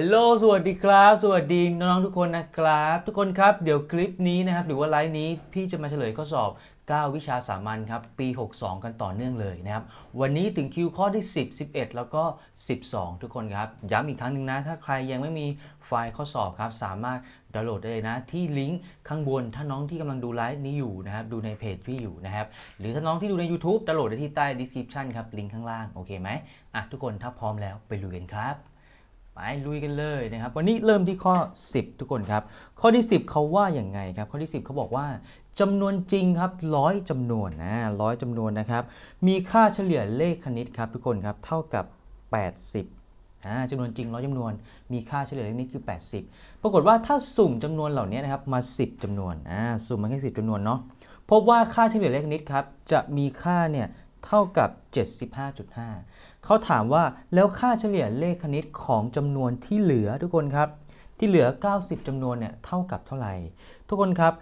ฮลโลสวัสดีครับ สวัสดีน้องๆทุกคนนะครับ ทุกคนครับ เดี๋ยวคลิปนี้นะครับ หรือว่าไลฟ์นี้พี่จะมาเฉลยข้อสอบ 9 วิชาสามัญครับ ปี 62 กันต่อเนื่องเลยนะครับ วันนี้ถึงคิวข้อที่ 10 11 แล้วก็ 12 ทุกคนครับ ย้ำอีกครั้งหนึ่งนะ ถ้าใครยังไม่มีไฟล์ข้อสอบครับ สามารถดาวน์โหลดได้เลยนะ ที่ลิงก์ข้างบน ถ้าน้องที่กำลังดูไลฟ์นี้อยู่นะครับ ดูในเพจพี่อยู่นะครับ หรือถ้าน้องที่ดูใน YouTube ดาวน์โหลดได้ที่ใต้ description ครับ ลิงก์ข้างล่าง โอเคไหมอะทุกคนถ้าพร้อมแล้วไปลุยกันครับ ไปลุยกันเลยนะครับ วันนี้เริ่มที่ข้อ 10 ทุกคนครับ ข้อที่ 10 เขาว่าอย่างไงครับ ข้อที่ 10 เขาบอกว่าจำนวนจริงครับร้อยจำนวนนะร้อยจำนวนนะครับ มีค่าเฉลี่ยเลขคณิตครับทุกคนครับ เท่ากับ 80อ่าจำนวนจริงร้อยจำนวน มีค่าเฉลี่ยเลขคณิตคือ 80 ปรากฏว่าถ้าสุ่มจำนวนเหล่านี้นะครับมา 10จำนวนอ่าสุ่มมาแค่10จำนวนเนาะพบว่าค่าเฉลี่ยเลขคณิตครับจะมีค่าเนี่ยเท่ากับ 75.5 เขาถามว่าแล้วค่าเฉลี่ยเลขคณิตของจำนวนที่เหลือทุกคนครับ ที่เหลือ 90จำนวนเนี่ยเท่ากับเท่าไหร่ ทุกคนครับ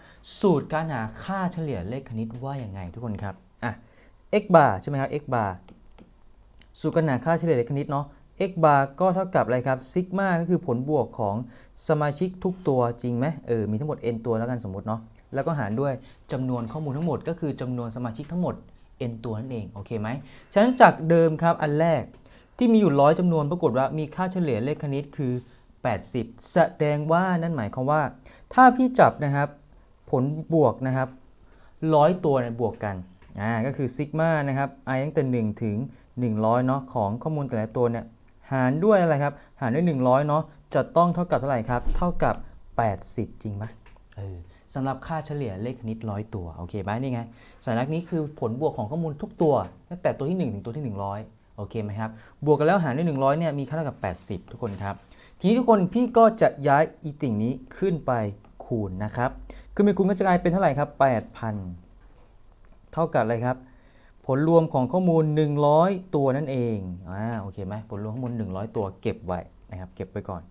สูตรการหาค่าเฉลี่ยเลขคณิตว่าอย่างไงทุกคนครับอะ x bar ใช่ไหมครับ x bar สูตรการหาค่าเฉลี่ยเลขคณิตเนาะ x bar ก็เท่ากับอะไรครับซิกมาก็คือผลบวกของสมาชิกทุกตัวจริงไหมเออมีทั้งหมด n ตัวแล้วกันสมมติเนาะแล้วก็หารด้วยจำนวนข้อมูลทั้งหมด ก็คือจำนวนสมาชิกทั้งหมด n ตัวนั่นเองโอเคไหมฉะนั้นจากเดิมครับอันแรกที่มีอยู่ร้อยจำนวนปรากฏว่ามีค่าเฉลี่ยเลขคณิตคือ 80 แสดงว่านั่นหมายความว่า ถ้าพี่จับนะครับผลบวกนะครับร้อยตัวเนี่ยบวกกันอ่าก็คือซิกมานะครับ i ตั้งแต่ 1 ถึง 100เนาะของข้อมูลแต่ละตัวเนี่ยหารด้วยอะไรครับ หารด้วย 100เนาะจะต้องเท่ากับเท่าไหร่ครับ เท่ากับ 80 จริงปะเออ สำหรับค่าเฉลี่ยเลขคณิตร้อยตัวโอเคไหมนี่ไงสัญลักษณ์นี้คือผลบวกของข้อมูลทุกตัว ตั้งแต่ตัวที่ 1 ถึงตัวที่ 100 โอเคไหมครับ บวกกันแล้วหารด้วย 100เนี่ยมีค่าเท่ากับ 80 ทุกคนครับ ทีนี้ทุกคนพี่ก็จะย้ายอีติ่งนี้ขึ้นไปคูณนะครับคือมีคูณก็จะกลายเป็นเท่าไหร่ครับ 8,000 เท่ากับอะไรครับ ผลรวมของข้อมูล 100 ตัวนั่นเองอ่าโอเคไหมผลรวมข้อมูล 100 ตัวเก็บไว้นะครับเก็บไว้ก่อน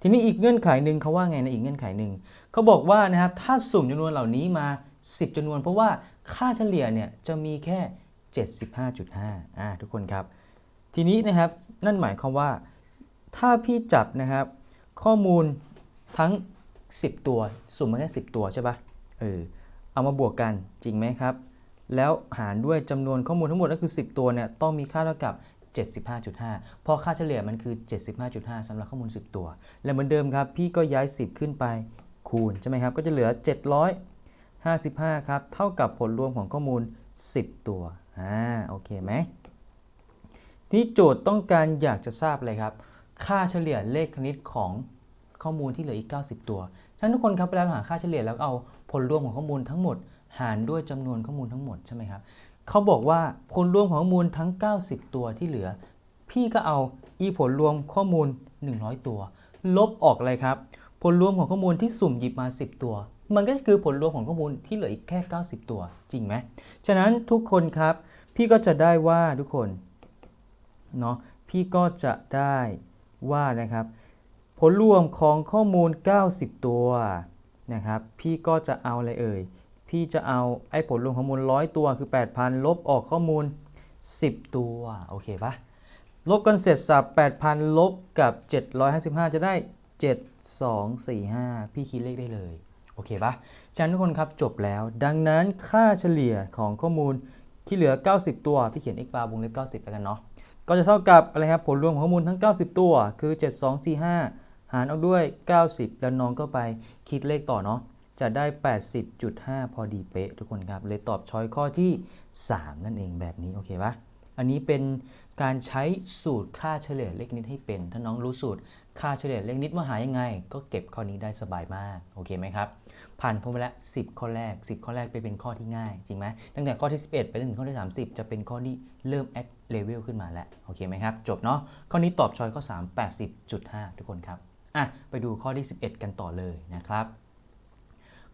ทีนี้อีกเงื่อนไขหนึ่งเขาว่าไงนะอีกเงื่อนไขหนึ่งเขาบอกว่านะครับถ้าสุ่มจำนวนเหล่านี้มา 10จำนวน เพราะว่าค่าเฉลี่ยเนี่ยจะมีแค่ 75.5อ่าทุกคนครับ ทีนี้นะครับนั่นหมายความว่า ถ้าพี่จับนะครับ ข้อมูลทั้ง 10 ตัวสุ่มมาแค่10 ตัวใช่ปะเออเอามาบวกกันจริงไหมครับ แล้วหารด้วยจำนวนข้อมูลทั้งหมดก็คือ 10 ตัวเนี่ยต้องมีค่าเท่ากับ 75.5พราะค่าเฉลี่ยมันคือ 75.5สำหรับข้อมูล 10 ตัว และเหมือนเดิมครับ พี่ก็ย้าย 10 ขึ้นไปคูณใช่ไหมครับ ก็จะเหลือ 755 ครับ เท่ากับผลรวมของข้อมูล 10 ตัว อ่า โอเคไหมที่โจทย์ต้องการอยากจะทราบเลยครับ ค่าเฉลี่ยเลขคณิตของข้อมูลที่เหลืออีก 90 ตัวฉะนั้นทุกคนครับเวลาหาค่าเฉลี่ยแล้วเอาผลรวมของข้อมูลทั้งหมด หารด้วยจำนวนข้อมูลทั้งหมดใช่ไหมครับ เขาบอกว่าผลรวมของข้อมูลทั้ง 90 ตัวที่เหลือ พี่ก็เอาอีผลรวมข้อมูล 100 ตัว ลบออกเลยครับ ผลรวมของข้อมูลที่สุ่มหยิบมา 10 ตัว มันก็คือผลรวมของข้อมูลที่เหลืออีกแค่ 90 ตัวจริงไหมฉะนั้นทุกคนครับ พี่ก็จะได้ว่าทุกคนเนาะพี่ก็จะได้ว่านะครับ ผลรวมของข้อมูล 90 ตัวนะครับ พี่ก็จะเอาอะไรเอ่ย พี่จะเอาไอ้ผลรวมข้อมูล 100 ตัวคือ 8,000 ลบออกข้อมูล 10 ตัว โอเคปะลบกันเสร็จสับ 8,000 ลบกับ 755 จะได้ 7245 พี่คิดเลขได้เลย โอเคปะฉะนั้นทุกคนครับจบแล้ว ดังนั้นค่าเฉลี่ยของข้อมูลที่เหลือ 90 ตัว พี่เขียน x bar วงเล็บ 90 แล้วกันเนาะก็จะเท่ากับอะไรครับผลรวมของข้อมูลทั้ง 90 ตัว คือ 7245 หารเอาด้วย 90 แล้วน้องก็ไปคิดเลขต่อเนาะ จะได้ 80.5 พอดีเป๊ะทุกคนครับ เลยตอบช้อยข้อที่ 3 นั่นเองแบบนี้ โอเคปะอันนี้เป็นการใช้สูตรค่าเฉลี่ยเลขนิดให้เป็น ถ้าน้องรู้สูตรค่าเฉลี่ยเลขนิดว่าหายังไง ก็เก็บข้อนี้ได้สบายมาก โอเคไหมครับ ผ่านพ้นไปแล้ว 10 ข้อแรก 10 ข้อแรกไปเป็นข้อที่ง่าย จริงไหมตั้งแต่ข้อที่ 11 ไปถึงข้อที่ 30 จะเป็นข้อที่เริ่ม add level ขึ้นมาแล้ว โอเคไหมครับ จบเนาะ ข้อนี้ตอบช้อยข้อ 3 80.5 ทุกคนครับ อะ ไปดูข้อที่ 11 กันต่อเลยนะครับ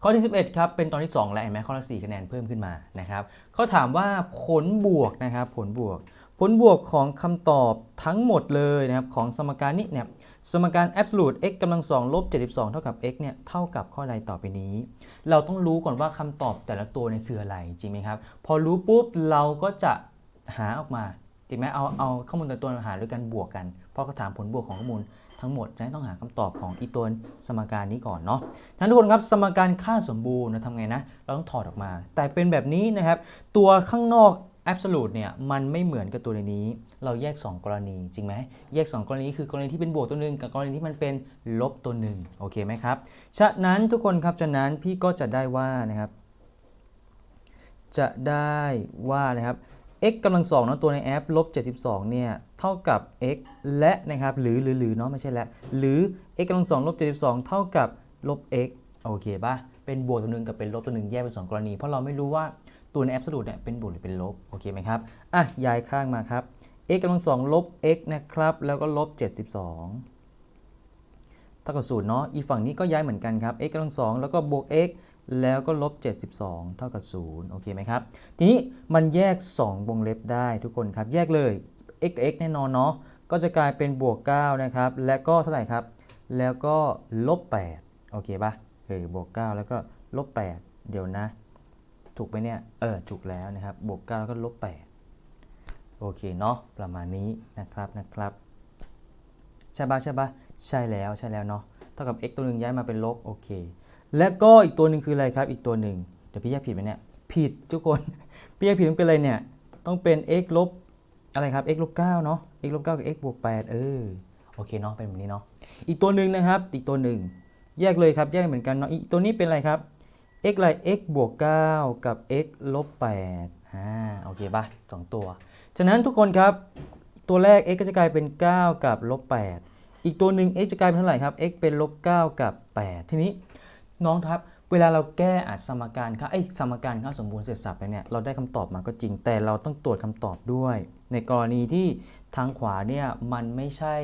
ข้อที่ 11 ครับ เป็นตอนที่ 2 แล้วเห็นไหมข้อละ4คะแนนเพิ่มขึ้นมานะครับเขาถามว่าผลบวกนะครับผลบวก ผลบวกของคำตอบทั้งหมดเลยนะครับของสมการนี้เนี่ยสมการ absolute x กำลัง2ลบ72 เท่ากับ x เนี่ยเท่ากับข้อใดต่อไปนี้ เราต้องรู้ก่อนว่าคำตอบแต่ละตัวเนี่ยคืออะไรจริงไหมครับ พอรู้ปุ๊บเราก็จะหาออกมาจริงไหมเอาเอาข้อมูลแต่ละตัวมาหาด้วยกันบวกกันเพราะเขาถามผลบวกของข้อมูล ทั้งหมดจะต้องหาคำตอบของอีตัวสมการนี้ก่อนเนาะท่านทุกคนครับสมการค่าสมบูรณ์เราทำไงนะ เราต้องถอดออกมา แต่เป็นแบบนี้นะครับ ตัวข้างนอก absolute เนี่ยมันไม่เหมือนกับตัวในนี้ เราแยก 2 กรณีจริงไหมแยก 2 กรณีคือกรณีที่เป็นบวกตัวหนึ่งกับกรณีที่มันเป็นลบตัวหนึ่งโอเคไหมครับฉะนั้นทุกคนครับฉะนั้นพี่ก็จะได้ว่านะครับ จะได้ว่านะครับ x กำลังสองเนาะตัวในแอปลบ72เนี่ยเท่ากับ x และนะครับหรือหรือหรือเนาะไม่ใช่และ หรือ x กำลังสองลบ72 เท่ากับลบ x โอเคป่ะเป็นบวกตัวหนึ่งกับเป็นลบตัวหนึ่งแยกเป็นสองกรณี เพราะเราไม่รู้ว่าตัวในแอ s o l u t e เนี่ยเป็นบวกหรือเป็นลบโอเคไหมครับอะย้ายข้างมาครับ x กำลังสองลบ x นะครับแล้วก็ลบ 72เท่ากับศูนย์เนาะอีกฝั่งนี้ก็ย้ายเหมือนกันครับ x กำลังสองแล้วก็บวก x แล้วก็ลบ 72 เท่ากับ 0 โอเคไหมครับ ทีนี้มันแยก 2 วงเล็บได้ทุกคนครับ แยกเลย x x แน่นอนเนาะ ก็จะกลายเป็นบวก 9 นะครับ และก็เท่าไหร่ครับ แล้วก็ลบ 8 โอเคปะเออบวก 9 แล้วก็ลบ 8 เดี๋ยวนะ ถูกไหมเนี่ย เออ ถูกแล้วนะครับ บวก 9 แล้วก็ลบ 8 โอเคเนาะ ประมาณนี้นะครับนะครับ ใช่ปะใช่ปะใช่แล้ว ใช่แล้วเนาะ เท่ากับ x ตัวหนึ่งย้ายมาเป็นลบ โอเค และก็อีกตัวหนึ่งคืออะไรครับ อีกตัวหนึ่งเดี๋ยวพี่แยกผิดไหมเนี่ย ผิดทุกคน พี่แยกผิดต้องเป็นอะไรเนี่ย ต้องเป็น x ลบอะไรครับ x ลบ9เนาะ x ลบ9กับ x บวก8เออ โอเคเนาะ เป็นแบบนี้เนาะ อีกตัวหนึ่งนะครับ อีกตัวหนึ่ง แยกเลยครับ แยกเหมือนกันเนาะ อีกตัวนี้เป็นอะไรครับ x อะไร x บวก9กับ x ลบ8อ่า โอเคป่ะสองตัว ฉะนั้นทุกคนครับ ตัวแรก x ก็จะกลายเป็น 9 กับลบ8อีกตัวหนึ่ง x จะกลายเป็นเท่าไหร่ครับ x เป็นลบ9กับ 8 ทีนี้ น้องครับ เวลาเราแก้อัดสมการค่าไอ้สมการค่าสมบูรณ์เสร็จสับไปเนี่ยเราได้คำตอบมาก็จริง แต่เราต้องตรวจคำตอบด้วย ในกรณีที่ทางขวาเนี่ยมันไม่ใช่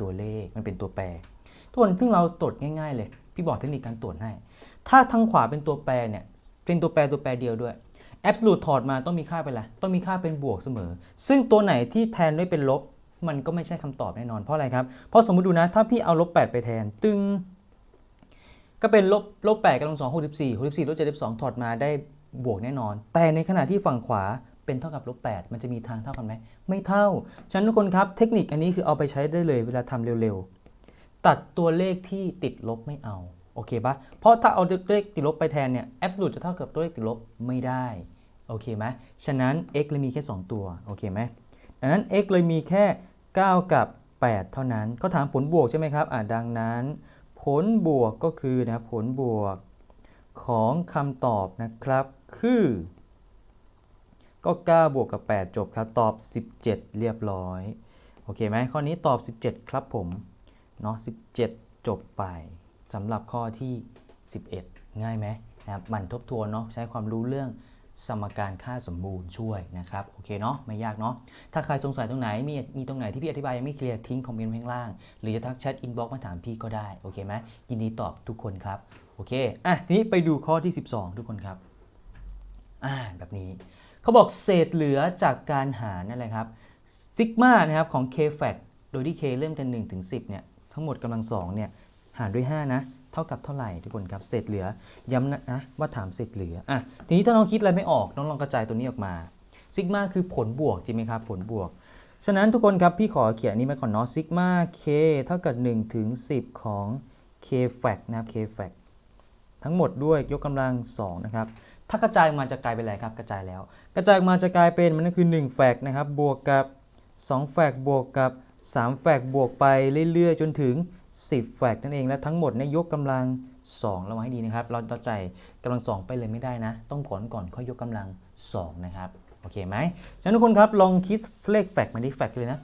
ตัวเลขมันเป็นตัวแปรทุกคนซึ่งเราตรวจง่าย ๆ เลย พี่บอกเทคนิคการตรวจให้ ถ้าทางขวาเป็นตัวแปรเนี่ยเป็นตัวแปรตัวแปรเดียวด้วย absolute ถอดมาต้องมีค่าเป็นอะไรต้องมีค่าเป็นบวกเสมอ ซึ่งตัวไหนที่แทนด้วยเป็นลบมันก็ไม่ใช่คำตอบแน่นอนเพราะอะไรครับ เพราะสมมติดูนะ ถ้าพี่เอาลบ8ไปแทน ตึง ก็เป็นลบลบแปดกำลังสองหกสิบสี่หกสิบสี่ลบเจ็ดสิบสองถอดมาได้บวกแน่นอน แต่ในขณะที่ฝั่งขวาเป็นเท่ากับลบแปดมันจะมีทางเท่ากันไหมไม่เท่า ฉะนั้นทุกคนครับเทคนิคอันนี้คือเอาไปใช้ได้เลยเวลาทำเร็วๆ ตัดตัวเลขที่ติดลบไม่เอาโอเคปะเพราะถ้าเอาตัวเลขติดลบไปแทนเนี่ย absolute จะเท่ากับตัวเลขติดลบไม่ได้โอเคไหมฉะนั้น x เลยมีแค่ 2 ตัวโอเคไหมดังนั้น x เลยมีแค่ 9 กับ 8 เท่านั้น ก็ถามผลบวกใช่ไหมครับอ่าดังนั้น ผลบวกก็คือนะผลบวกของคำตอบนะครับ คือ ก็ 9 บวกกับ 8 จบครับ ตอบ 17 เรียบร้อย โอเคไหมข้อนี้ตอบ 17 ครับผมเนาะ17 จบไปสำหรับข้อที่ 11 ง่ายไหมนะครับมันทบทวนเนาะใช้ความรู้เรื่อง สมการค่าสมบูรณ์ช่วยนะครับโอเคเนาะไม่ยากเนาะถ้าใครสงสัยตรงไหนมีมีตรงไหนที่พี่อธิบายยังไม่เคลียร์ทิ้งคอมเมนต์ข้างล่าง หรือจะทักแชทอินบ็อกซ์มาถามพี่ก็ได้โอเคไหมยินดีตอบทุกคนครับโอเคอะทีนี้ไปดูข้อที่ 12 ทุกคนครับอ่าแบบนี้เขาบอกเศษเหลือจากการหารนั่นแหละครับซิกมานะครับของ k f a c โดยที่ k เริ่มจาก1ถึง10เนี่ยทั้งหมดกำลังสองเนี่ยหารด้วย 5 นะ เท่ากับเท่าไหร่ทุกคนครับเศษเหลือย้ำนะนะว่าถามเศษเหลืออะทีนี้ถ้าน้องคิดอะไรไม่ออกน้องลองกระจายตัวนี้ออกมาซิกมาคือผลบวกจริงไหมครับผลบวก ฉะนั้นทุกคนครับพี่ขอเขียนอันนี้มาก่อนเนาะซิกมา k เท่ากับ1ถึง10 ของ k f a c นะครับ k f a c ทั้งหมดด้วยยกกำลัง2นะครับถ้ากระจายมาจะกลายเป็นอะไรครับกระจายแล้ว กระจายมาจะกลายเป็นมันก็คือ1แฟกนะครับบวกกับ2แฟกบวกกับ3แฟกบวกไปเรื่อยๆ จนถึง 10 แฟกต์นั่นเอง และทั้งหมดเนี่ยยกกำลัง2ระวังให้ดีนะครับ เราจะใจายกำลัง 2 ไปเลยไม่ได้นะ ต้องก่อนก่อนค่อยยกกำลัง 2 นะครับโอเคไหมฉะนั้นทุกคนครับลองคิดเลขแฟกต์มาดิแฟกต์เลยนะ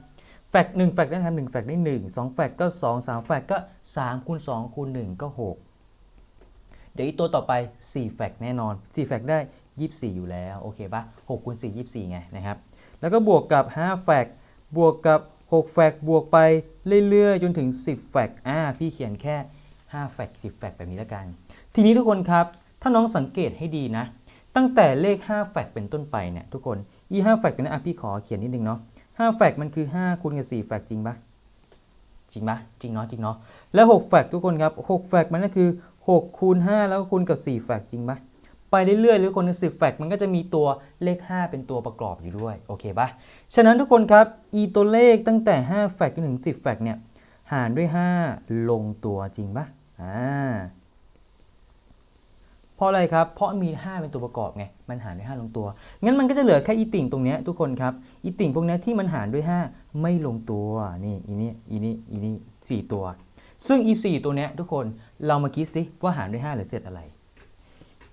แฟกต์1แฟกต์ได้ครับ1แฟกต์ได้1 2แฟกต์ก็2 3แฟกต์ก็3คูณ2คูณ1ก็6เดี๋ยวอีกตัวต่อไป4แฟกต์แน่นอน4แฟกต์ได้24อยู่แล้วโอเคปะ6คูณ4 24ไงนะครับแล้วก็บวกกับ5แฟกต์บวกกับ 6 แฟกต์บวกไปเรื่อยๆ จนถึง 10 แฟกต์อ่าพี่เขียนแค่ 5 แฟกต์10 แฟกต์แบบนี้แล้วกัน ทีนี้ทุกคนครับ ถ้าน้องสังเกตให้ดีนะ ตั้งแต่เลข 5 แฟกต์เป็นต้นไปเนี่ยทุกคนอี5แฟกต์นะอะพี่ขอเขียนนิดนึงเนาะ5แฟกต์มันคือ 5คูณกับ4แฟกต์จริงปะจริงปะจริงเนาะจริงเนาะแล้ว 6 แฟกต์ทุกคนครับ 6 แฟกต์มันก็คือ6คูณ5แล้วก็คูณกับ4แฟกต์จริงปะ ไปเรื่อยๆหรือคนสิบแฟกต์มันก็จะมีตัวเลข 5 เป็นตัวประกอบอยู่ด้วยโอเคปะฉะนั้นทุกคนครับอีตัวเลขตั้งแต่5แฟกต์จนถึง 10แฟกต์เนี่ยหารด้วย 5 ลงตัวจริงปะอ่าเพราะอะไรครับ เพราะมี 5 เป็นตัวประกอบไง มันหารด้วย 5 ลงตัว งั้นมันก็จะเหลือแค่อีติ่งตรงเนี้ยทุกคนครับ อีติ่งพวกเนี้ยที่มันหารด้วย 5 ไม่ลงตัว นี่อีนี่อีนี่อีนี่สี่ตัว ซึ่งอีสี่ตัวเนี้ยทุกคน เรามาคิดสิว่าหารด้วย 5 หรือเศษอะไร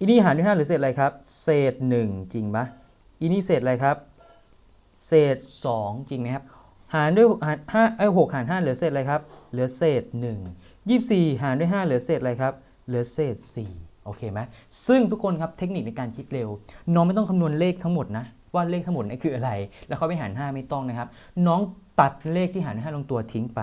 อีนี่หารด้วย5หรือเศษอะไรครับ เศษ 1 จริงปะอีนี่เศษอะไรครับ เศษ 2 จริงไหมครับ หารด้วยหารห้าไอ้หกหาร5เหลือเศษอะไรครับ เหลือเศษ 1 24 หารด้วย 5 เหลือเศษอะไรครับ เหลือเศษ 4 โอเคไหมซึ่งทุกคนครับเทคนิคในการคิดเร็ว น้องไม่ต้องคำนวณเลขทั้งหมดนะว่าเลขทั้งหมดนี่คืออะไร แล้วเขาไปหาร 5 ไม่ต้องนะครับ น้องตัดเลขที่หารด้วย5ลงตัวทิ้งไป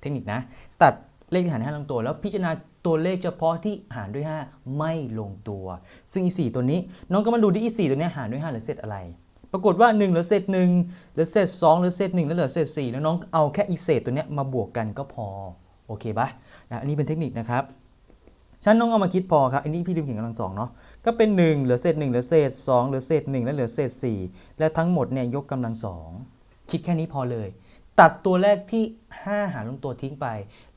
เทคนิคนะ ตัดเลขที่หารด้วย5ลงตัว แล้วพิจารณา ตัวเลขเฉพาะที่หารด้วย 5 ไม่ลงตัว ซึ่งอี4ตัวนี้ น้องก็มาดูที่อี4ตัวนี้หารด้วย 5 เหลือเศษอะไร ปรากฏว่า 1 เหลือเศษ1เหลือเศษ2เหลือเศษ1แล้วเหลือเศษ4แล้วน้องเอาแค่อีเศษตัวนี้มาบวกกันก็พอ โอเคปะนะอันนี้เป็นเทคนิคนะครับฉันต้องเอามาคิดพอครับ อันนี้พี่ลืมเขียนกำลังสองเนาะ ก็เป็น 1 เหลือเศษ1เหลือเศษ2เหลือเศษ1และเหลือเศษ4และทั้งหมดเนี่ยยกกำลังสอง คิดแค่นี้พอเลย ตัดตัวแรกที่ 5 หารลงตัวทิ้งไป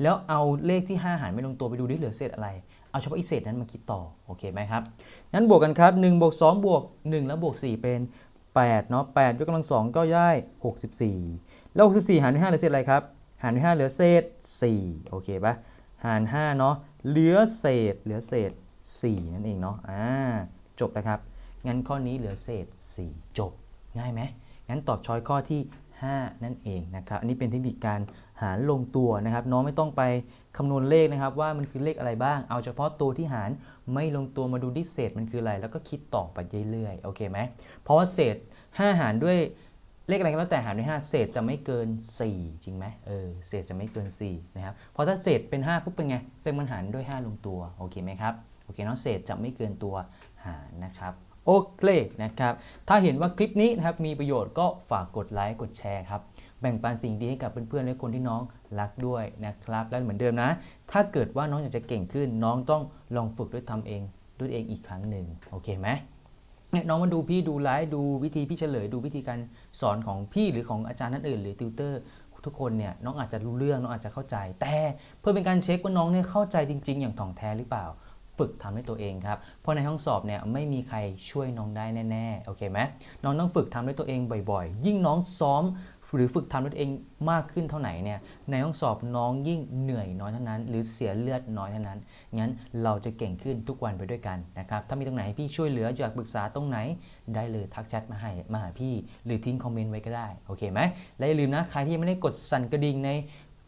แล้วเอาเลขที่ 5 หารไม่ลงตัวไปดูได้เหลือเศษอะไร เอาเฉพาะอีเศษนั้นมาคิดต่อ โอเคไหมครับ งั้นบวกกันครับ1บวก2บวก 1 แล้วบวก 4 เป็น 8 เนาะ8ยกกำลังสองก็ได้ 64 แล้ว 64 หารด้วย5เหลือเศษอะไรครับ หารด้วย5เหลือเศษ 4 โอเคปะหาร 5 เนาะ เหลือเศษ เหลือเศษ 4 นั่นเองเนาะ อ่า จบแล้วครับ งั้นข้อนี้เหลือเศษ 4 จบ ง่ายไหมงั้นตอบช้อยข้อที่ 5 นั่นเองนะครับอันนี้เป็นเทคนิคการหารลงตัวนะครับน้องไม่ต้องไปคำนวณเลขนะครับว่ามันคือเลขอะไรบ้าง เอาเฉพาะตัวที่หารไม่ลงตัวมาดูที่เศษมันคืออะไร แล้วก็คิดต่อไปเรื่อยๆโอเคไหมเพราะว่าเศษ 5 หารด้วยเลขอะไรก็แล้วแต่หารด้วย 5 เศษจะไม่เกิน 4 จริงไหมเออเศษจะไม่เกิน 4 นะครับเพราะถ้าเศษเป็น 5 ปุ๊บเป็นไงเศษมันหารด้วย 5 ลงตัวโอเคไหมครับโอเคเนาะเศษจะไม่เกินตัวหารนะครับ โอเคนะครับ ถ้าเห็นว่าคลิปนี้นะครับมีประโยชน์ก็ฝากกดไลค์กดแชร์ครับ แบ่งปันสิ่งดีให้กับเพื่อนๆและคนที่น้องรักด้วยนะครับ และเหมือนเดิมนะ ถ้าเกิดว่าน้องอยากจะเก่งขึ้น น้องต้องลองฝึกด้วยทำเองด้วยเองอีกครั้งหนึ่งโอเคไหมเนี่ยน้องมาดูพี่ดูไลฟ์ดูวิธีพี่เฉลย ดูวิธีการสอนของพี่หรือของอาจารย์ท่านอื่น หรือติวเตอร์ทุกคนเนี่ยน้องอาจจะรู้เรื่องน้องอาจจะเข้าใจ แต่เพื่อเป็นการเช็คว่าน้องเนี่ยเข้าใจจริง ๆ อย่างถ่องแท้หรือเปล่า ฝึกทำด้วยตัวเองครับ เพราะในห้องสอบเนี่ยไม่มีใครช่วยน้องได้แน่ๆ โอเคไหมน้องต้องฝึกทำด้วยตัวเองบ่อยๆ ยิ่งน้องซ้อมหรือฝึกทำด้วยตัวเองมากขึ้นเท่าไหร่เนี่ยในห้องสอบน้องยิ่งเหนื่อยน้อยเท่านั้น หรือเสียเลือดน้อยเท่านั้นงั้นเราจะเก่งขึ้นทุกวันไปด้วยกันนะครับถ้ามีตรงไหนพี่ช่วยเหลืออยากปรึกษาตรงไหน ได้เลยทักแชทมาให้มาหาพี่ หรือทิ้งคอมเมนต์ไว้ก็ได้โอเคไหมและอย่าลืมนะใครที่ยังไม่ได้กดสั่นกระดิ่งใน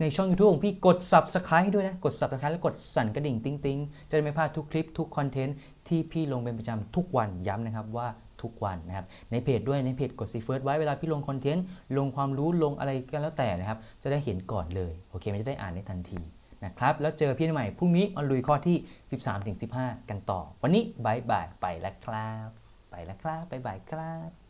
ในช่อง YouTube ของพี่กด subscribe ให้ด้วยนะ กด subscribe แล้วกดสั่นกระดิ่งติ๊งติงจะได้ไม่พลาดทุกคลิปทุกคอนเทนต์ที่พี่ลงเป็นประจำทุกวันย้ำนะครับว่าทุกวันนะครับ ในเพจด้วยในเพจกดซีเฟิร์สไว้เวลาพี่ลงคอนเทนต์ลงความรู้ลงอะไรก็แล้วแต่นะครับ จะได้เห็นก่อนเลยโอเคมันจะได้อ่านได้ทันทีนะครับแล้วเจอพี่ใหม่พรุ่งนี้มาลุยข้อที่ 13-15 กันต่อ วันนี้บายบายไปแล้วครับ ไปแล้วครับบายบายครับ